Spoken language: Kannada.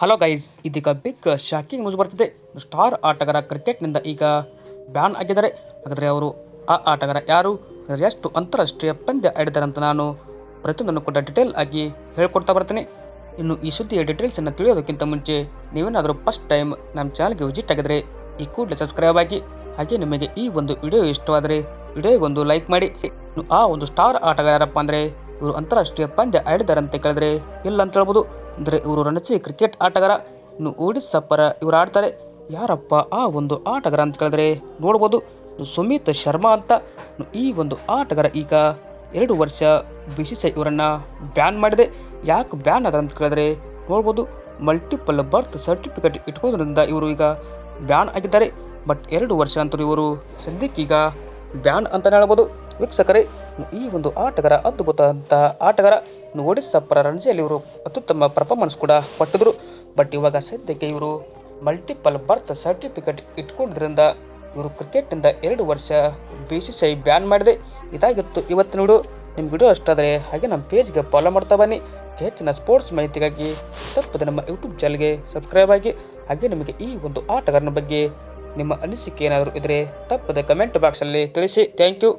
ಹಲೋ ಗೈಸ್ ಇದೀಗ ಬಿಗ್ ಶಾಕಿಂಗ್ ನ್ಯೂಸ್ ಬರ್ತಿದೆ. ಸ್ಟಾರ್ ಆಟಗಾರ ಕ್ರಿಕೆಟ್ನಿಂದ ಈಗ ಬ್ಯಾನ್ ಆಗಿದ್ದಾರೆ. ಹಾಗಾದರೆ ಅವರು ಆ ಆಟಗಾರ ಯಾರು? ಎಷ್ಟು ಅಂತಾರಾಷ್ಟ್ರೀಯ ಪಂದ್ಯ ಆಡಿದ್ದಾರೆ ಅಂತ ನಾನು ಪ್ರತಿಯೊಂದನ್ನು ಕೂಡ ಡಿಟೇಲ್ ಆಗಿ ಹೇಳ್ಕೊಡ್ತಾ ಬರ್ತೀನಿ. ಇನ್ನು ಈ ಸುದ್ದಿಯ ಡೀಟೇಲ್ಸನ್ನು ತಿಳಿಯೋದಕ್ಕಿಂತ ಮುಂಚೆ ನೀವೇನಾದರೂ ಫಸ್ಟ್ ಟೈಮ್ ನಮ್ಮ ಚಾನಲ್ಗೆ ವಿಸಿಟ್ ಆಗಿದ್ರೆ ಈ ಕೂಡಲೇ ಸಬ್ಸ್ಕ್ರೈಬ್ ಆಗಿ. ಹಾಗೆ ನಿಮಗೆ ಈ ಒಂದು ವಿಡಿಯೋ ಇಷ್ಟವಾದರೆ ವಿಡಿಯೋಗೊಂದು ಲೈಕ್ ಮಾಡಿ. ಆ ಒಂದು ಸ್ಟಾರ್ ಆಟಗಾರ ಯಾರಪ್ಪ ಅಂದರೆ ಇವರು ಅಂತಾರಾಷ್ಟ್ರೀಯ ಪಂದ್ಯ ಆಡಿದ್ದಾರೆ ಅಂತ ಕೇಳಿದ್ರೆ ಇಲ್ಲ ಅಂತ ಹೇಳ್ಬೋದು. ಅಂದರೆ ಇವರು ರಣಜಿ ಕ್ರಿಕೆಟ್ ಆಟಗಾರ. ಇನ್ನು ಒಡಿಸ್ಸಾ ಪರ ಇವರು ಆಡ್ತಾರೆ. ಯಾರಪ್ಪ ಆ ಒಂದು ಆಟಗಾರ ಅಂತ ಕೇಳಿದ್ರೆ ನೋಡ್ಬೋದು. ಸುಮಿತ್ ಶರ್ಮಾ ಅಂತ. ಈ ಒಂದು ಆಟಗಾರ ಈಗ ಎರಡು ವರ್ಷ ಬಿ ಸಿ ಸಿ ಇವರನ್ನು ಬ್ಯಾನ್ ಮಾಡಿದೆ. ಯಾಕೆ ಬ್ಯಾನ್ ಆದ ಅಂತ ಕೇಳಿದ್ರೆ ನೋಡ್ಬೋದು. ಮಲ್ಟಿಪಲ್ ಬರ್ತ್ ಸರ್ಟಿಫಿಕೇಟ್ ಇಟ್ಕೋದ್ರಿಂದ ಇವರು ಈಗ ಬ್ಯಾನ್ ಆಗಿದ್ದಾರೆ. ಬಟ್ ಎರಡು ವರ್ಷ ಅಂತೂ ಇವರು ಸದ್ಯಕ್ಕೀಗ ಬ್ಯಾನ್ ಅಂತಲೇ ಹೇಳ್ಬೋದು. ವೀಕ್ಷಕರೇ, ಈ ಒಂದು ಆಟಗಾರ ಅದ್ಭುತ ಆಟಗಾರ ಒಡಿಸ್ಸಾ ಪರ ರಣಜಿಯಲ್ಲಿ ಇವರು ಅತ್ಯುತ್ತಮ ಪರ್ಫಾರ್ಮೆನ್ಸ್ ಕೂಡ ಕೊಟ್ಟಿದ್ರು. ಬಟ್ ಇವಾಗ ಸದ್ಯಕ್ಕೆ ಇವರು ಮಲ್ಟಿಪಲ್ ಬರ್ತ್ ಸರ್ಟಿಫಿಕೇಟ್ ಇಟ್ಕೊಂಡಿದ್ರಿಂದ ಇವರು ಕ್ರಿಕೆಟ್ನಿಂದ ಎರಡು ವರ್ಷ B C C I ban ಮಾಡಿದೆ. ಇದಾಗಿತ್ತು ಇವತ್ತು ವಿಡಿಯೋ ನಿಮ್ಮ ವಿಡಿಯೋ ಅಷ್ಟಾದರೆ ಹಾಗೆ ನಮ್ಮ ಪೇಜ್ಗೆ ಫಾಲೋ ಮಾಡ್ತಾ ಬನ್ನಿ. ಹೆಚ್ಚಿನ ಸ್ಪೋರ್ಟ್ಸ್ ಮಾಹಿತಿಗಾಗಿ ತಪ್ಪದೆ ನಮ್ಮ ಯೂಟ್ಯೂಬ್ ಚಾನಲ್ಗೆ ಸಬ್ಸ್ಕ್ರೈಬ್ ಆಗಿ, ಹಾಗೆ ನಿಮಗೆ ಈ ಒಂದು ಆಟಗಾರನ ಬಗ್ಗೆ ನಿಮ್ಮ ಅನಿಸಿಕೆ ಏನಾದರೂ ಇದ್ದರೆ ತಪ್ಪದೆ ಕಮೆಂಟ್ ಬಾಕ್ಸಲ್ಲಿ ತಿಳಿಸಿ. Thank you